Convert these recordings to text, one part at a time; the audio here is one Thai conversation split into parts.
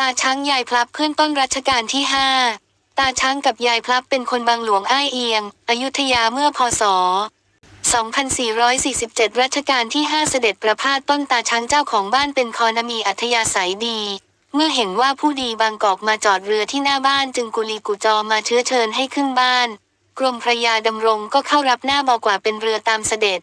ตาช้างยายพลับเพื่อนต้นรัชกาลที่ห้าตาช้างกับยายพลับเป็นคนบางหลวงอ้ายเอียง อยุธยาเมื่อพศ 2447 รัชกาลที่ 5 เสด็จประพาสต้นตาช้างเจ้าของบ้านเป็นคอนมีอัธยาศัยดี เมื่อเห็นว่าผู้ดีบางกอกมาจอดเรือที่หน้าบ้านจึงกุลีกุจอมาเชื้อเชิญให้ขึ้นบ้าน กรมพระยาดำรงก็เข้ารับหน้าบอกว่าเป็นเรือตามเสด็จ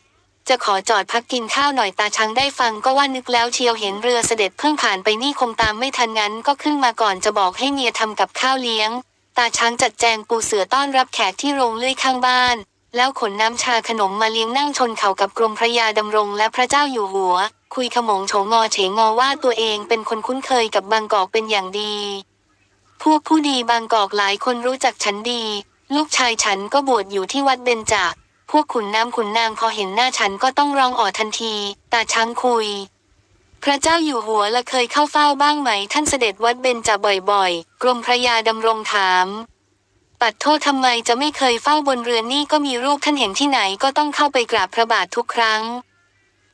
จะขอจอดพักกินข้าวหน่อยตาช้างได้ฟังก็ว่านึกแล้วเชียวเห็นเรือเสด็จเพิ่งผ่านไปนี่คงตามไม่ทันงั้นก็ขึ้นมาก่อนจะบอกให้เมียทำกับข้าวเลี้ยง ตาช้างจัดแจงปูเสือต้อนรับแขกที่โรงเลื่อยข้างบ้าน แล้วขนน้ำชาขนมมาเลี้ยงนั่งชนเข่ากับกรมพระยาดำรงและพระเจ้าอยู่หัว คุยขมงโฉงอเฉงอว่าตัวเองเป็นคนคุ้นเคยกับบางกอกเป็นอย่างดี พวกผู้ดีบางกอกหลายคนรู้จักฉันดี ลูกชายฉันก็บวชอยู่ที่วัดเบญจา พวกขุนน้ำขุนนางพอเห็นหน้าฉันก็ต้องร้องอ๋อทันที ตาช้างคุย พระเจ้าอยู่หัวละเคยเข้าเฝ้าบ้างไหม ท่านเสด็จวัดเบญจบ่อยๆ กรมพระยาดำรงถาม ปัดโทษทำไมจะไม่เคยเฝ้าบนเรือนนี่ก็มีรูปท่านเห็นที่ไหนก็ต้องเข้าไปกราบพระบาททุกครั้ง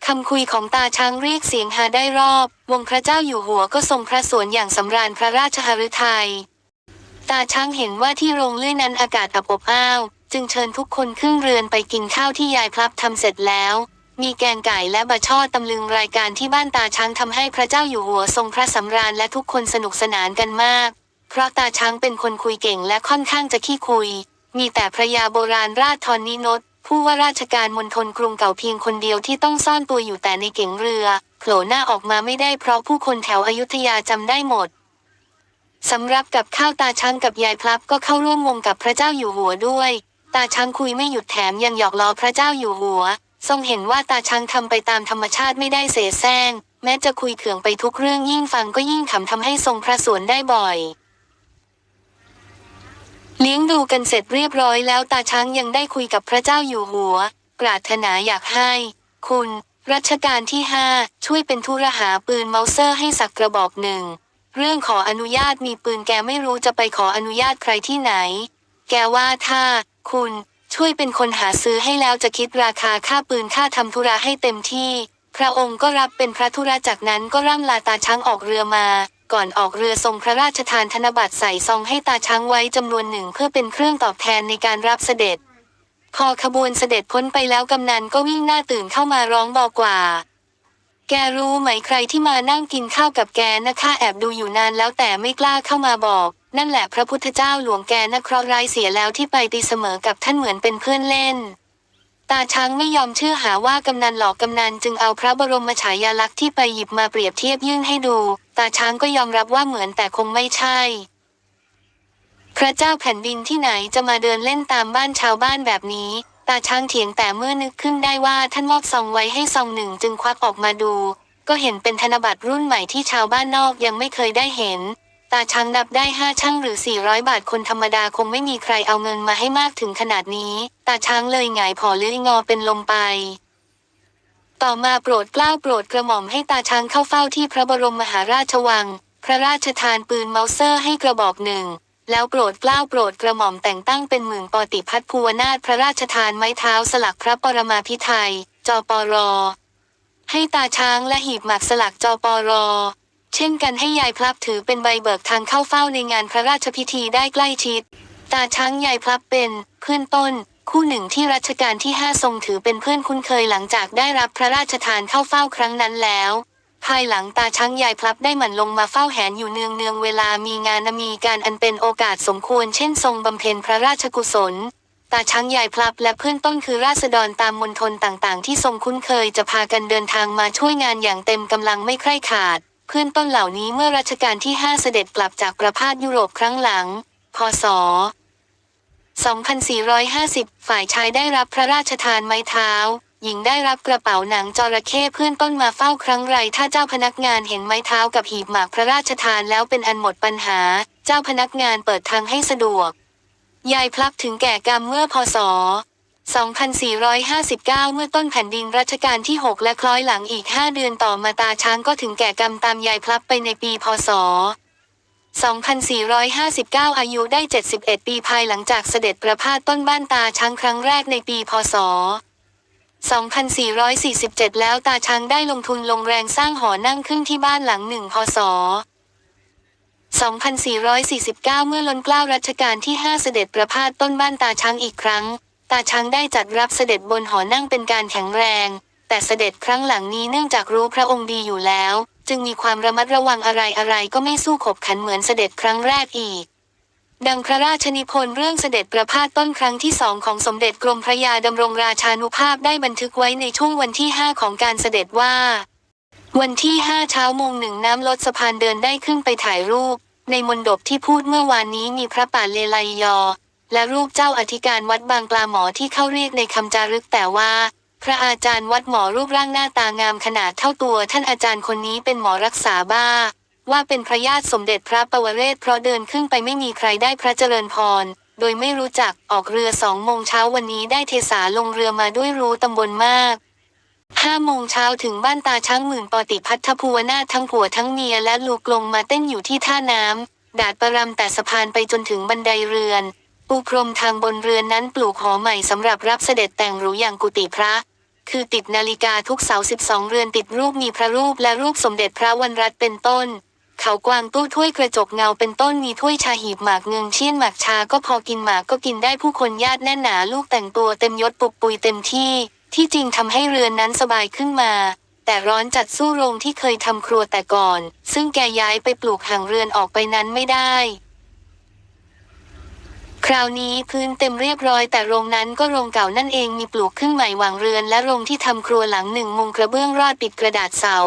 คำคุยของตาช้างเรียกเสียงฮาได้รอบ วงพระเจ้าอยู่หัวก็ทรงพระสวนอย่างสำราญพระราชหฤทัย ตาช้างเห็นว่าที่โรงเลื่อยนั้นอากาศอับอบอ้าว จึงเชิญทุกคนขึ้นเรือนไปกินข้าวที่ยายพลับทำเสร็จแล้ว มีแกงไก่และบะช่อตำลึงรายการที่บ้านตาช้างทำให้พระเจ้าอยู่หัวทรงพระสำราญและทุกคนสนุกสนานกันมาก เพราะตาช้างเป็นคนคุยเก่งและค่อนข้างจะขี้คุย มีแต่พระยาโบราณราชธรนินทผู้ว่าราชการมณฑลกรุงเก่าเพียงคนเดียวที่ต้องซ่อนตัวอยู่แต่ในเก๋งเรือโผล่หน้าออกมาไม่ได้เพราะผู้คนแถวอยุธยาจำได้หมดสำรับกับข้าวตาช้างกับยายพลับก็เข้าร่วมวงกับพระเจ้าอยู่หัวด้วย ตาช้างคุยไม่หยุดแถมยังหยอกล้อพระเจ้าอยู่หัว ทรงเห็นว่าตาช้างทำไปตามธรรมชาติไม่ได้เสแสร้งแม้จะคุยเขื่องไปทุกเรื่องยิ่งฟังก็ยิ่งขำทำให้ทรงพระสวนได้บ่อยเลี้ยงดูกันเสร็จเรียบร้อยแล้วตาช้างยังได้คุยกับพระเจ้าอยู่หัว ปรารถนาอยากให้ คุณ รัชกาลที่ห้าช่วยเป็นธุรหาปืนเมาเซอร์ให้สักกระบอกหนึ่ง เรื่องขออนุญาตมีปืนแกไม่รู้จะไปขออนุญาตใครที่ไหน แกว่าถ้า คุณ ช่วยเป็นคนหาซื้อให้แล้วจะคิดราคาค่าปืนค่าทำธุระให้เต็มที่ พระองค์ก็รับเป็นพระธุระจากนั้นก็ร่ำลาตาช้างออกเรือมา ก่อนออกเรือทรงพระราชทานธนบัตรใส่ซองให้ตาช้างไว้จำนวนหนึ่งเพื่อเป็นเครื่องตอบแทนในการรับเสด็จพอขบวนเสด็จพ้นไปแล้วกำนันก็วิ่งหน้าตื่นเข้ามาร้องบอกกว่า แกรู้ไหมใครที่มานั่งกินข้าวกับแกนะข้าแอบดูอยู่นานแล้วแต่ไม่กล้าเข้ามาบอก นั่นแหละพระพุทธเจ้าหลวงแกนะเคราะห์ร้ายเสียแล้วที่ไปตีเสมอกับท่านเหมือนเป็นเพื่อนเล่น ตาช้างไม่ยอมเชื่อหาว่ากำนันหลอกกำนันจึงเอาพระบรมฉายาลักษณ์ที่ไปหยิบมาเปรียบเทียบยื่นให้ดู ตาช้างก็ยอมรับว่าเหมือนแต่คงไม่ใช่ พระเจ้าแผ่นดินที่ไหนจะมาเดินเล่นตามบ้านชาวบ้านแบบนี้ ตาช้างเถียงแต่เมื่อนึกขึ้นได้ว่าท่านมอบซองไว้ให้ซองหนึ่งจึงควักออกมาดู ก็เห็นเป็นธนบัตรรุ่นใหม่ที่ชาวบ้านนอกยังไม่เคยได้เห็น ตาช้างนับได้ห้าช่างหรือ 400 บาทคนธรรมดาคงไม่มีใครเอาเงินมาให้มากถึงขนาดนี้ ตาช้างเลยหงายผอเลื้อยงอเป็นลมไป ต่อมาโปรดเกล้าโปรดกระหม่อมให้ตาช้างเข้าเฝ้าที่พระบรมมหาราชวัง พระราชทานปืนเมาเซอร์ให้กระบอกหนึ่งแล้วโปรดเกล้าโปรดกระหม่อมแต่งตั้งเป็นหมื่นปอติพัฒภูวนาถพระราชทานไม้เท้าสลักพระปรมาภิไธยจปร ให้ตาช้างและหีบหมากสลักจปร เช่นกันให้ยายพลับถือเป็นใบเบิกทางเข้าเฝ้าในงานพระราชพิธีได้ใกล้ชิด ตาช้างยายพลับเป็น เพื่อนต้น คู่หนึ่งที่รัชกาลที่ห้าทรงถือเป็นเพื่อนคุ้นเคยหลังจากได้รับพระราชทานเข้าเฝ้าครั้งนั้นแล้วภายหลังตาช้างยายพลับได้หมั่นลงมาเฝ้าแหนอยู่เนืองเนืองเวลามีงานมีการอันเป็นโอกาสสมควรเช่นทรงบำเพ็ญพระราชกุศล ตาช้างยายพลับและเพื่อนต้นคือราษฎรตามมณฑลต่างๆ ที่ทรงคุ้นเคยจะพากันเดินทางมาช่วยงานอย่างเต็มกำลังไม่ใคร่ขาด พื่อนต้นเหล่านี้เมื่อรัชกาลที่ 5 เสด็จกลับจากประพาสยุโรปครั้งหลัง พศ 2450 ฝ่ายชายได้รับพระราชทานไม้เท้า หญิงได้รับกระเป๋าหนังจระเข้เพื่อนต้นมาเฝ้าครั้งไร ถ้าเจ้าพนักงานเห็นไม้เท้ากับหีบหมากพระราชทานแล้วเป็นอันหมดปัญหา เจ้าพนักงานเปิดทางให้สะดวก ยายพลับถึงแก่กรรมเมื่อพศ 2459 เมื่อต้นแผ่นดินรัชกาลที่ 6 และคล้อยหลังอีก 5 เดือนต่อมาตาช้างก็ถึงแก่กรรมตามยายพลับไปในปีพศ 2459 อายุได้ 71 ปีภายหลังจากเสด็จประพาสต้นบ้านตาช้างครั้งแรกในปีพศ 2447 แล้วตาช้างได้ลงทุนลงแรงสร้างหอนั่งขึ้นที่บ้านหลังหนึ่งพศ 2449 เมื่อล้นกล้ารัชกาลที่ 5 เสด็จประพาสต้นบ้านตาช้างอีกครั้ง ตาช้างได้จัดรับเสด็จบนหอนั่งเป็นการแข็งแรง แต่เสด็จครั้งหลังนี้เนื่องจากรู้พระองค์ดีอยู่แล้ว จึงมีความระมัดระวังอะไรอะไรก็ไม่สู้ขบขันเหมือนเสด็จครั้งแรกอีก ดังพระราชนิพนธ์เรื่องเสด็จประพาสต้นครั้งที่สองของสมเด็จกรมพระยาดำรงราชานุภาพได้บันทึกไว้ในช่วงวันที่5ของการเสด็จว่า วันที่5เช้าโมงหนึ่งน้ำลดสะพานเดินได้ขึ้นไปถ่ายรูป ในมณฑปที่พูดเมื่อวานนี้มีพระป่าเลไลยอ และรูปเจ้าอธิการวัดบางปลาหมอที่เข้าเรียกในคำจารึกแต่ว่า พระอาจารย์วัดหมอรูปร่างหน้าตางามขนาดเท่าตัวท่านอาจารย์คนนี้เป็นหมอรักษาบ้า ว่าเป็นพระญาติสมเด็จพระปวเรศเพราะเดินขึ้นไปไม่มีใครได้พระเจริญพร โดยไม่รู้จักออกเรือสองโมงเช้าวันนี้ได้เทสาลงเรือมาด้วยรู้ตำบลมากห้าโมงเช้าถึงบ้านตาช้างหมื่นปอติพัทธภูวนาทั้งผัวทั้งเมียและลูกลงมาเต้นอยู่ที่ท่าน้ำดาดประรำแต่สะพานไปจนถึงบันไดเรือน ปูพรมทางบนเรือนนั้นปลูกหอใหม่สำหรับรับเสด็จแต่งหรูอย่างกุฏิพระ คือติดนาฬิกาทุกเสาสิบสองเรือนติดรูปมีพระรูปและรูปสมเด็จพระวันรัตน์เป็นต้น เขากวางตู้ถ้วยกระจกเงาเป็นต้นมีถ้วยชาหีบหมากเงืองเชี่ยนหมากชาก็พอกินหมากก็กินได้ผู้คนญาติแน่นหนาลูกแต่งตัวเต็มยศปุกปุยเต็มที่ ที่จริงทำให้เรือนนั้นสบายขึ้นมา แต่ร้อนจัดสู้โรงที่เคยทำครัวแต่ก่อน ซึ่งแกย้ายไปปลูกห่างเรือนออกไปนั้นไม่ได้ คราวนี้พื้นเต็มเรียบร้อยแต่โรงนั้นก็โรงเก่านั่นเองมีปลูกขึ้นใหม่วางเรือนและโรงที่ทำครัวหลังหนึ่งมุงกระเบื้องรอดปิดกระดาษเสา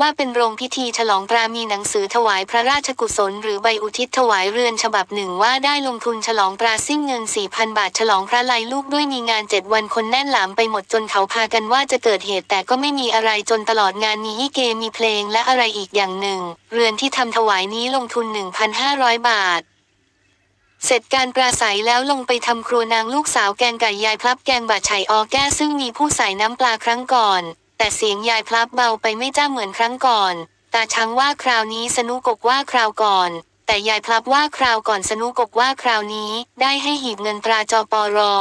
ว่าเป็นโรงพิธีฉลองปรามีหนังสือถวายพระราชกุศล หรือใบอุทิศถวายเรือนฉบับหนึ่งว่าได้ลงทุนฉลองปราซิ่งเงิน 4,000 บาทฉลองพระไลลูกด้วยมีงานเจ็ดวันคนแน่นหลามไปหมดจนเขาพากันว่าจะเกิดเหตุแต่ก็ไม่มีอะไรจนตลอดงานมีฮิเกมีเพลงและอะไรอีกอย่างหนึ่ง เรือนที่ทำถวายนี้ลงทุน 1,500 บาท เสร็จการปราศัยแล้วลงไปทำครัวนางลูกสาวแกงไก่ยายพลับแกงบาดไฉออแก้ซึ่งมีผู้ใส่น้ำปลาครั้งก่อน แต่เสียงยายพลับเบาไปไม่จ้าเหมือนครั้งก่อน ตาช้างว่าคราวนี้สนุกกว่าคราวก่อน แต่ยายพลับว่าคราวก่อนสนุกกว่าคราวนี้ ได้ให้หีบเงินตราจอปรอ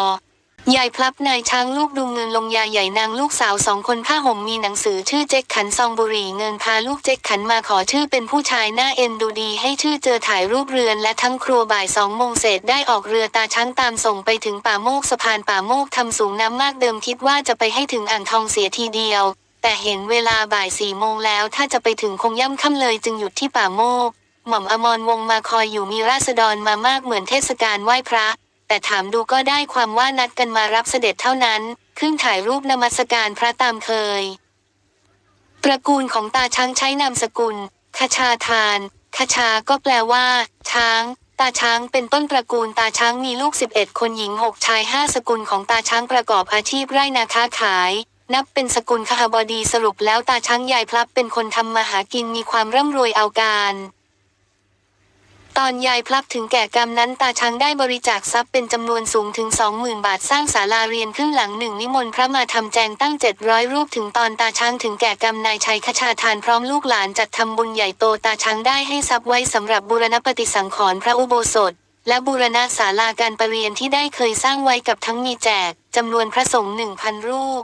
ยายพลับนายช้างลูกดูเงินลงยาใหญ่นางลูกสาวสองคนผ้าห่มมีหนังสือชื่อเจ๊กขันซองบุรีเงินพาลูกเจ๊กขันมาขอชื่อเป็นผู้ชายหน้าเอ็นดูดีให้ชื่อเจอถ่ายรูปเรือนและทั้งครัวบ่ายสองโมงเศษได้ออกเรือตาช้างตามส่งไปถึงป่าโมกสะพานป่าโมกทำสูงน้ำมากเดิมคิดว่าจะไปให้ถึงอ่างทองเสียทีเดียว แต่เห็นเวลาบ่ายสี่โมงแล้วถ้าจะไปถึงคงย่ำค่ำเลยจึงหยุดที่ป่าโมกหม่อมอมรวงมาคอยอยู่มีราษฎรมามากเหมือนเทศกาลไหว้พระ แต่ถามดูก็ได้ความว่านัดกันมารับเสด็จเท่านั้น ขึ้นถ่ายรูปนมัสการพระตามเคย ตระกูลของตาช้างใช้นามสกุลคชาทานคชาก็แปลว่า ช้าง ตาช้างเป็นต้นตระกูลตาช้างมีลูก 11 คนหญิง 6 ชาย 5 สกุลของตาช้างประกอบอาชีพไร่นาค้าขายนับเป็นสกุลขหบดีสรุปแล้วตาช้างยายพลับเป็นคนทำมาหากินมีความร่ำรวยเอาการ ตอนยายพลับถึงแก่กรรมนั้นตาช้างได้บริจาคทรัพย์เป็นจำนวนสูงถึง 20,000 บาทสร้างศาลาเรียนครึ่งหลังหนึ่งนิมนต์พระมาทำแจงตั้ง 700 รูปถึงตอนตาช้างถึงแก่กรรมนายชัยขชาทานพร้อมลูกหลานจัดทำบุญใหญ่โตตาช้างได้ให้ทรัพย์ไว้สำหรับบูรณปฏิสังขรณ์พระอุโบสถ และบูรณะศาลาการประเรียนที่ได้เคยสร้างไว้กับทั้งมีแจกจำนวนพระสงฆ์หนึ่งพันรูป